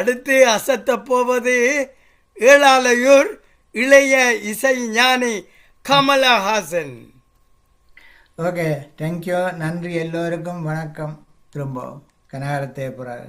அடுத்து அசத்தப் போவது ஏழாலையூர் இளைய இசை ஞானி கமலஹாசன். ஓகே தேங்க்யூ நன்றி. எல்லோருக்கும் வணக்கம். திரும்ப கனகாரத்தை புறாரு.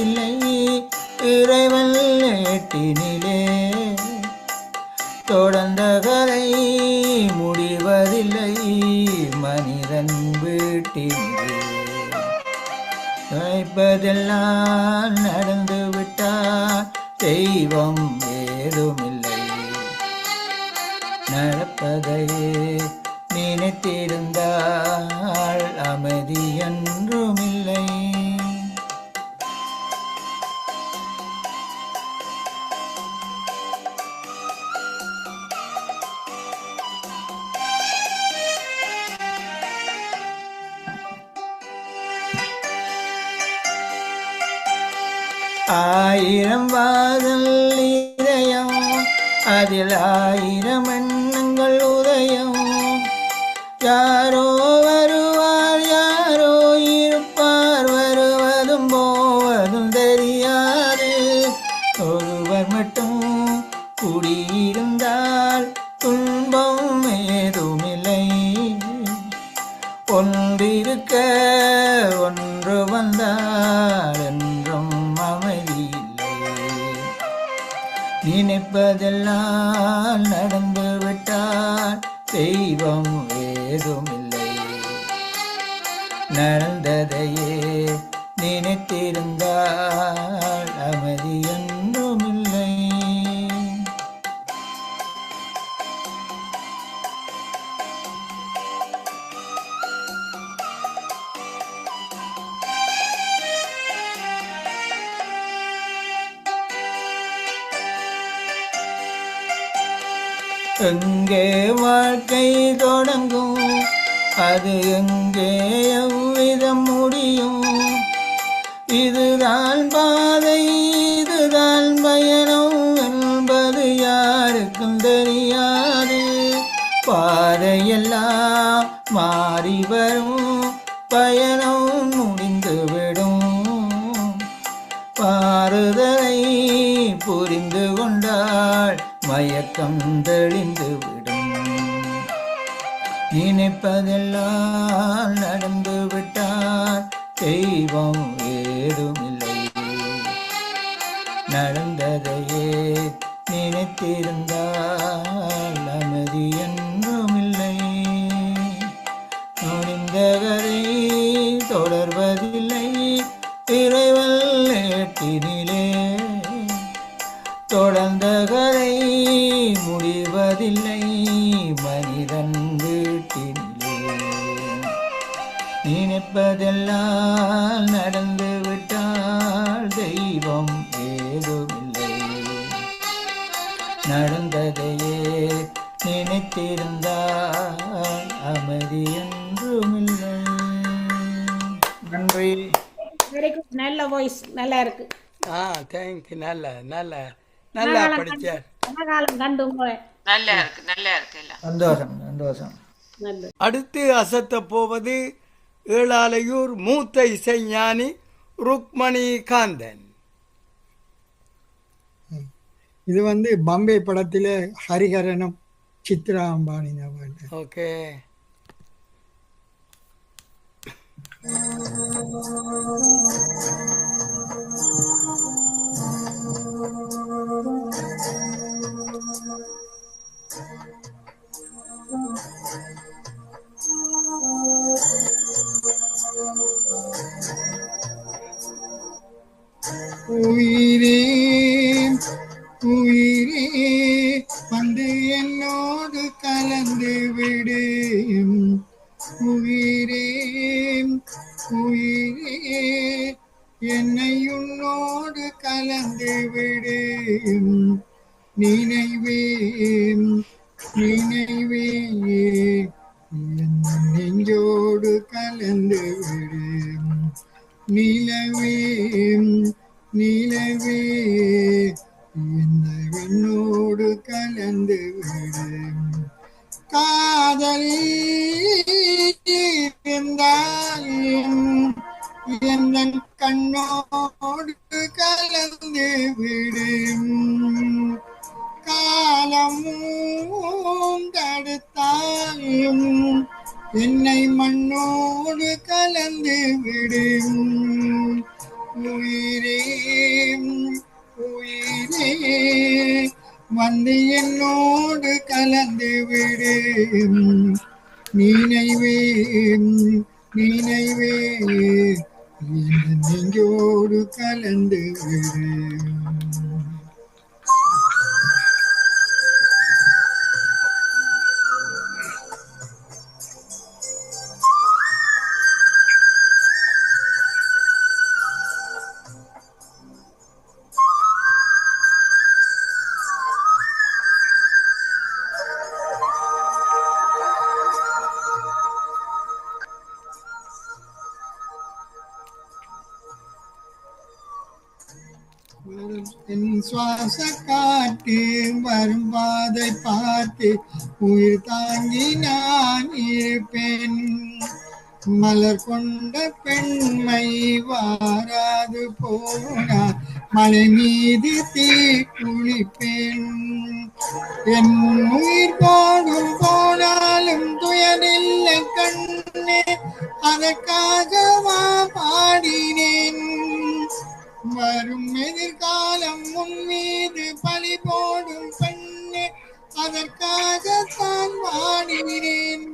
தொடர்வதில்லை இறைவன் ஏட்டினிலே தொடர்ந்த கதை முடிவதில்லை. மனிதன் வீட்டினிலே நினைப்பதெல்லாம் நடந்து விட்டார் தெய்வம் ஏதுமில்லை. நடப்பதையே நினைத்திருந்தால் அமைதி என்றுமில்லை. ஆயிரம் வாதல் இதயம் அதில் ஆயிரம் எண்ணங்கள் உதயம். யாரோ வருவார் யாரோ இருப்பார் வருவதும் போவதும் தெரியாது. ஒருவர் மட்டும் குடியிருந்தால் துன்பம் ஏதுமில்லை. ஒன்று நினைப்பதெல்லாம் நடந்து விட்டால் தெய்வம் ஏதுமில்லை. நடந்ததை இதுதான் பாதை இதுதான் பயணம் என்பது யாருக்கும் தெரியாது. பாதையெல்லாம் மாறி வரும் பயணம் முடிந்துவிடும் பாறுதலை புரிந்து கொண்டால் மயக்கம் தெளிந்துவிடும் நினைப்பதெல்லாம் நடந்துவிட்டால் தெய்வம் நினைத்திருந்தால் அமைதி என்றுமில்லை நுழைந்த கதை தொடர்வதில்லை. இறைவல் நேட்டினிலே தொடர்ந்த கதை முடிவதில்லை. மனிதன் வீட்டினிலே நினைப்பதெல்லாம் நடந்ததையே நினைத்திருந்தால் அமைதி என்றுமில்லை. நன்றி. வெரி குட் நல்ல வாய்ஸ் நல்லா இருக்கு. ஆ தேங்க்யூ நல்ல நல்ல நல்லா படிச்சார் நல்லா இருக்கு நல்லா இருக்கு எல்லாம். சந்தோஷம் சந்தோஷம். அடுத்து அசத்தப் போவது ஏழாலையூர் மூத்த இசைஞானி ருக்மணி காந்தன். இது வந்து பம்பே படத்துல ஹரிஹரனும் Chitra Ambani okay Thank you. கலந்து விடு நினைவே நினைவே நெஞ்சோடு கலந்து விடு நிலவே நிலவே. இந்த விண்ணோடு கலந்து விடு காதல் இருந்தாலும் எந்தன் கண்ணோடு கலந்து விடும். காலமும் தடுத்தாயும் என்னை மண்ணோடு கலந்து விடும். உயிரே உயிரே வந்து என்னோடு கலந்து விடும். நினைவே நினைவே நெஞ்சோடு கலந்து விடு. என் உயிர் போகும் போனாலும் துயரில்லை கண்ணே அதற்காகவா பாடினேன்? வரும் எதிர்காலம் உன் மீது பழி போடும் பெண்ணே அதற்காகத்தான் பாடினேன்.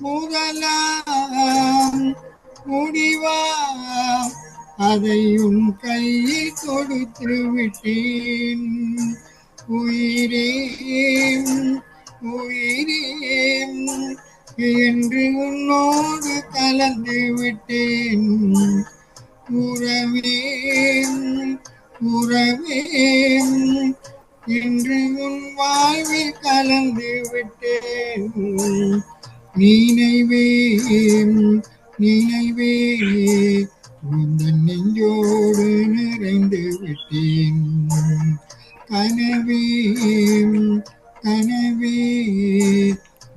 முதலாம் முடிவா அதை உன் கையில் கொடுத்து விட்டேன் உயிரே உயிரே என்று உன்னோடு கலந்து விட்டேன். உறவே உறவே என்று உன் வாழ்வில் கலந்து விட்டேன். நினைவே நினைவே. உந்தன் நெஞ்சோடு நிறைந்து விட்டேன். கனவே கனவே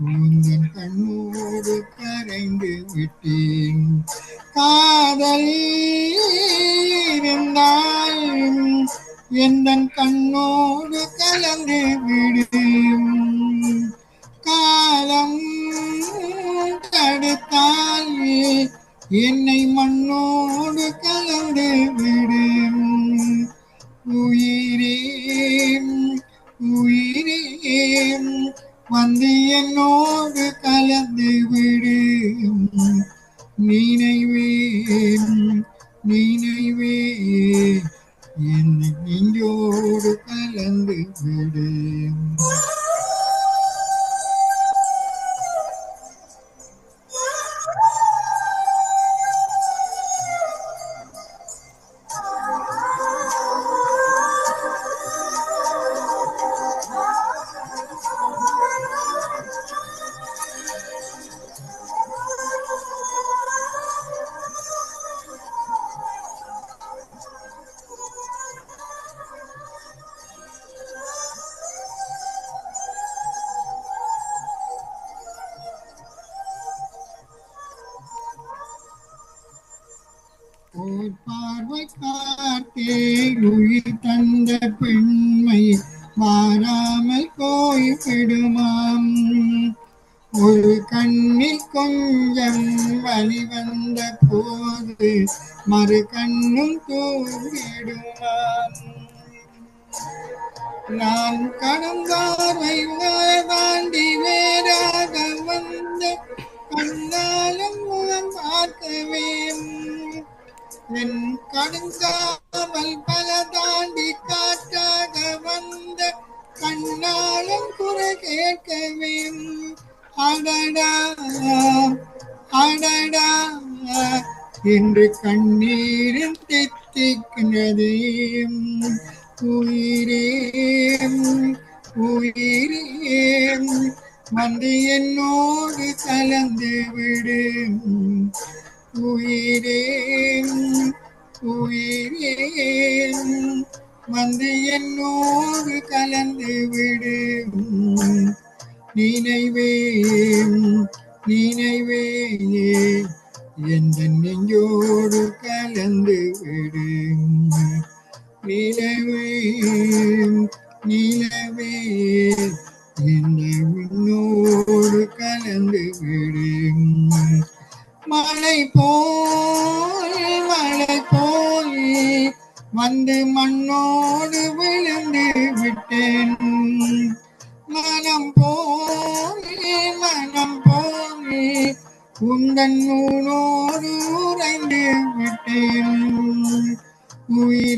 உந்தன் கண்ணோடு கரைந்து விட்டேன். காதல் இருந்தால் எந்தன் கண்ணோடு கலந்து விடும். காலம் தடுத்தால் என்னை மண்ணோடு கலந்து விடும். உயிரே உயிரே வந்து என்னோடு கலந்து விடு. நினைவே நினைவே என் நெஞ்சோடு கலந்து விடு. பெண்மை மாறாமல் போய்விடுமாம். ஒரு கண்ணில் கொஞ்சம் நெஞ்சம் வழி வந்த போது மறு கண்ணும் தூங்கிடுமாம். நான் கடந்தார்வை தாண்டி வேறாக வந்த கண்ணாலும் முகம் பார்க்கவே என் கடுங்காமல் பல தாண்டி காற்றாக வந்த கண்ணாலும் குறை கேட்கவே அடடா அடடா என்று கண்ணீரும் தித்திக்கின்றது உயிரே உயிரே வந்து என்னோடு கலந்து விடு உயிரேன் உயிரேன். வந்து என்னோடு கலந்து விடும் நினைவே நினைவே எந்த நெஞ்சோடு கலந்து விடும் நிலவே நிலவே இந்த விண்ணோடு கலந்து விடும் மலை போல் மலை போல் வந்து மண்ணோடு விழுந்து விட்டேன். மனம் போலே மனம் போலே உந்தன் நூலோடு உறைந்து விட்டேன். உயிர்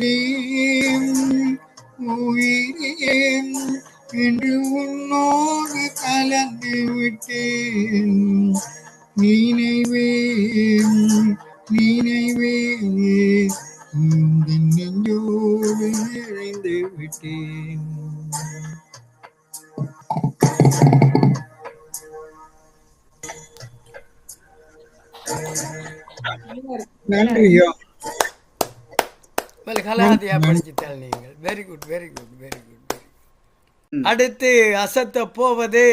அடுத்து அசத்த போவது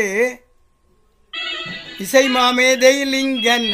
இசை மாமேதை லிங்கன்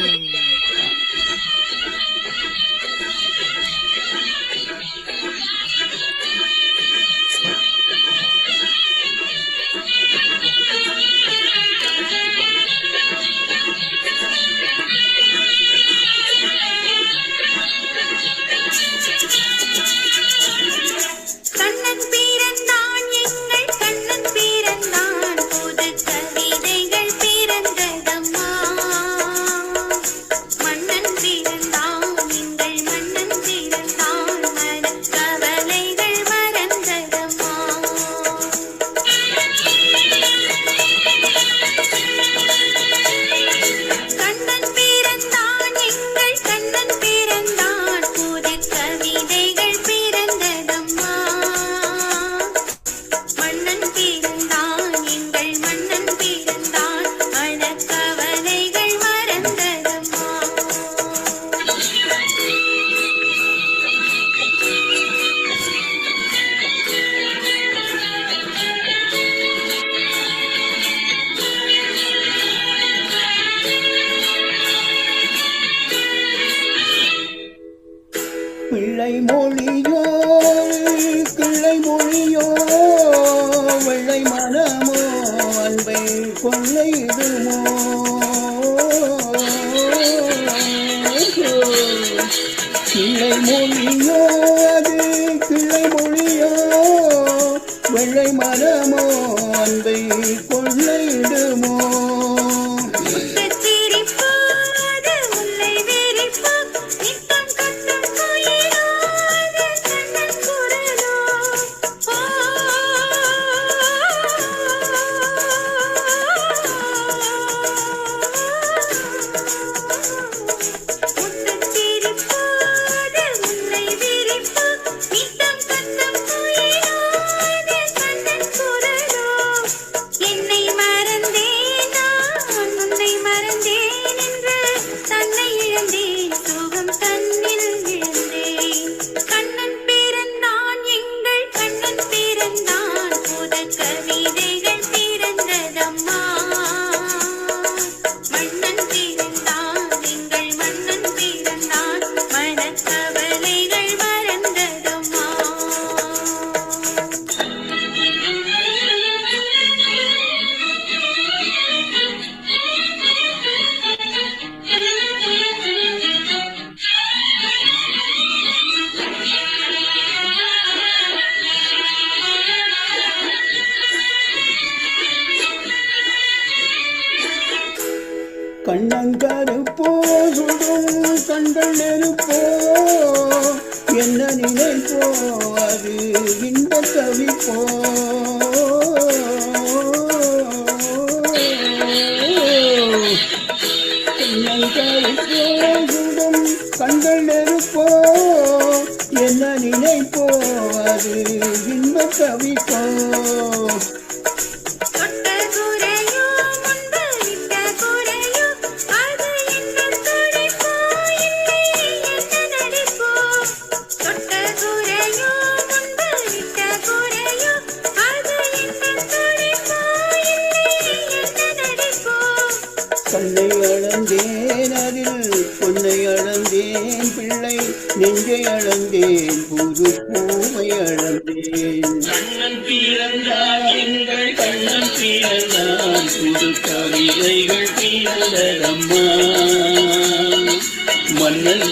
மன்னன்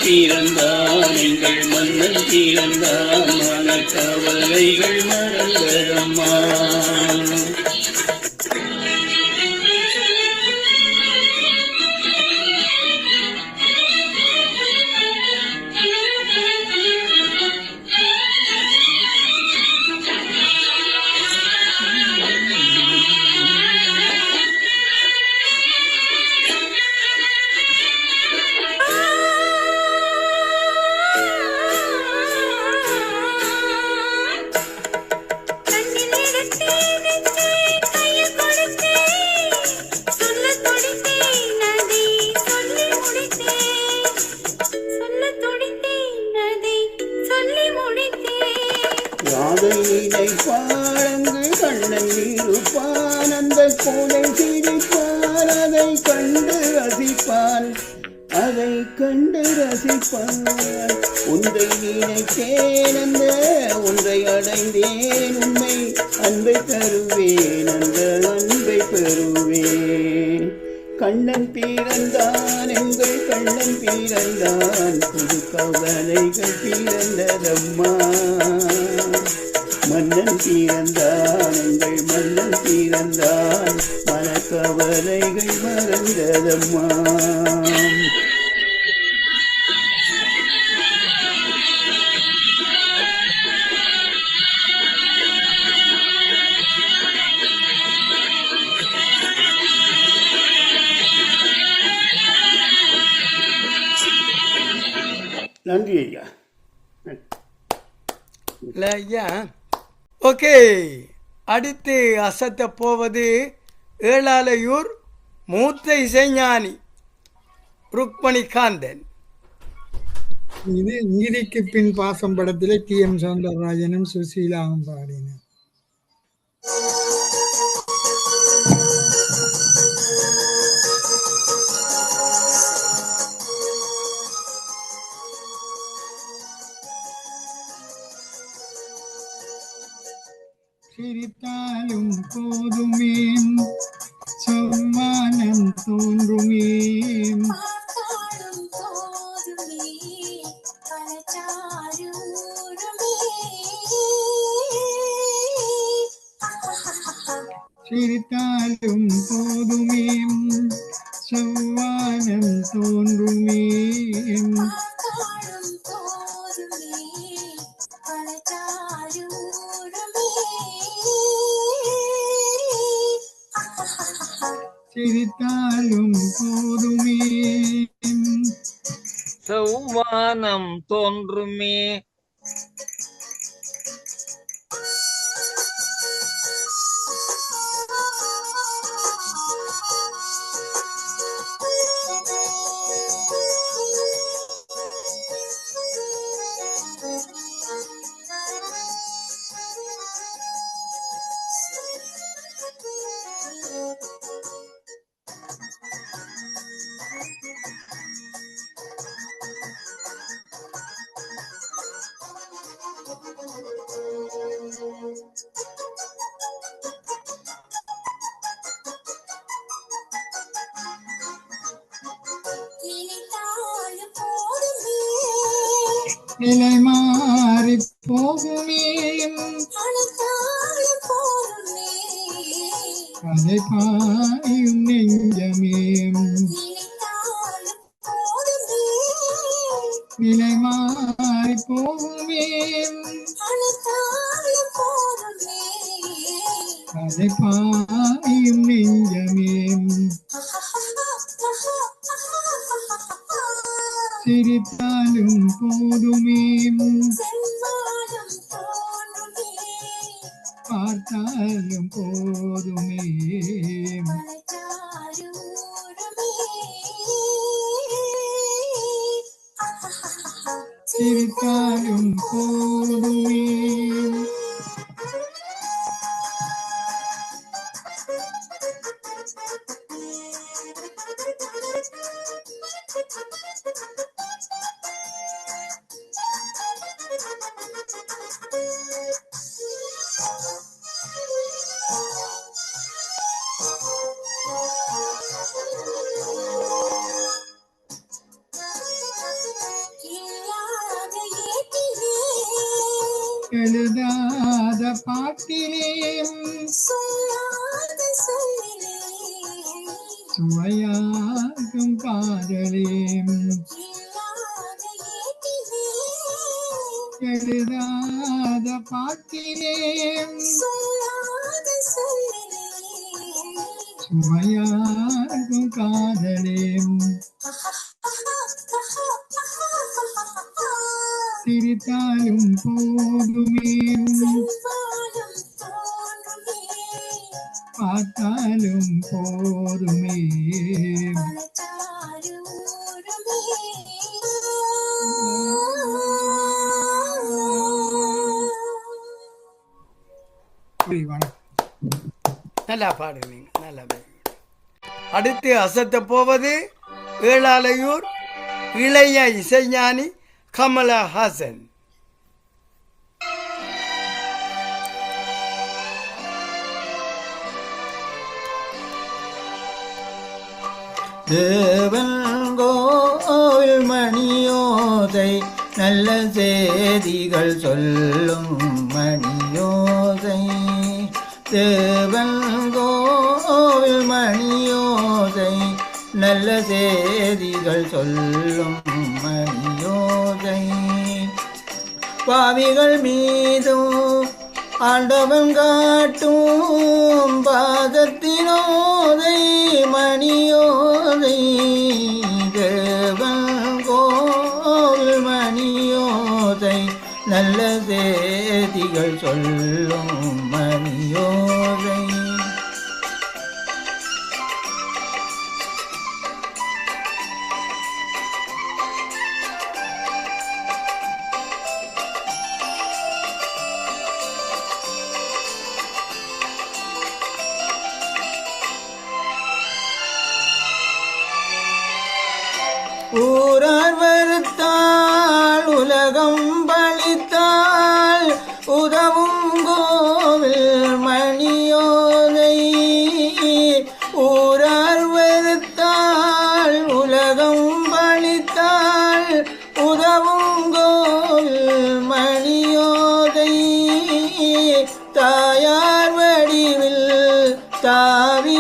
உன்னை நினைத்தேன் அந்த ஒன்றை அடைந்தேன். உண்மை அன்பை தருவேன் அந்த அன்பை பெறுவேன். கண்ணன் பிறந்தான் எங்கள் கண்ணன் பிறந்தான். புது கவலைகள் பிறந்ததம்மா. மன்னன் பிறந்தான் எங்கள் மன்னன் பிறந்தான். மனக்கவலைகள் மறந்ததம்மா. நன்றி ஐயா. இல்லை ஐயா. ஓகே. அடுத்து அசத்த போவது ஏழாலையூர் மூத்த இசைஞானி ருக்மணி காந்தன் இது நீதிக்கு பின் பாசம் படத்திலே டி எம் சௌந்தரராஜனும் சுசீலாவும் பாடினார். சிரித்தாலும் போதுமே சம்மானம் தோன்றுமே பார்த்தாலும் போதுமே பலச்சாரூருமே சிரித்தாலும் போதுமே செவ்வானம் தோன்றுமே பார்த்தாலும் போதுமே சிரித்தாலும் போதுமே. சௌவானம் தோன்றுமே. நிலை மாறி போகுமே அதை பாயும் பார்த்தாலும் போதுமே. சிரித்தாலும் போதுமே. சுவையாகும் காதலே. இல்லாத எழுதாத பாட்டிலே. சுவையாகும் காதலே. சிரித்தாலும் போதுமே. பார்த்தாலும் போதுமே. நல்லா பாடுவீங்க நல்லா பாடுவீங்க. அடுத்து அசத்த போவது ஏழாலையூர் இளைய இசைஞானி கமலஹாசன். தேவன் கோவில் மணியோதை நல்ல செய்திகள் சொல்லும் மணியோதை தேவன் கோவில் மணியோதை நல்ல செய்திகள் சொல்லும் மணியோதை பாவிகள் மீதும் ஆண்டவன் காட்டும் பாதத்தினோதை மணியோதை தேவன் கோவில் மணியோதை நல்ல தேதிகள் சொல்லும் மணியோதை. Stop.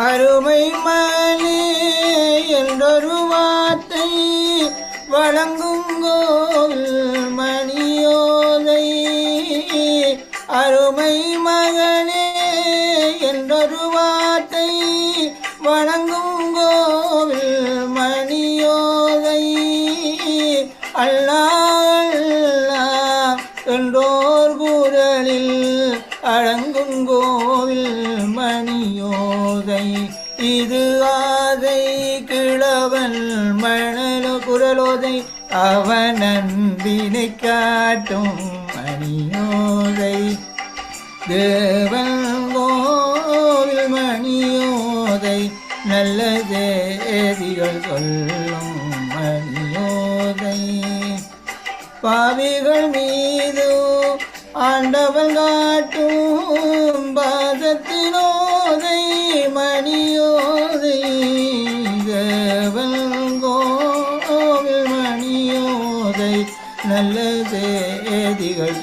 அருமை மலே என்றொரு வார்த்தை வழங்கும் கோவில் மணியோதை அருமை மகனே அவன் அன்பினை காட்டும் மணியோதை தேவன் கோவில் மணியோதை நல்ல தேதிகள் சொல்லும் மணியோதை பாவிகள் மீது ஆண்டவன் காட்டும்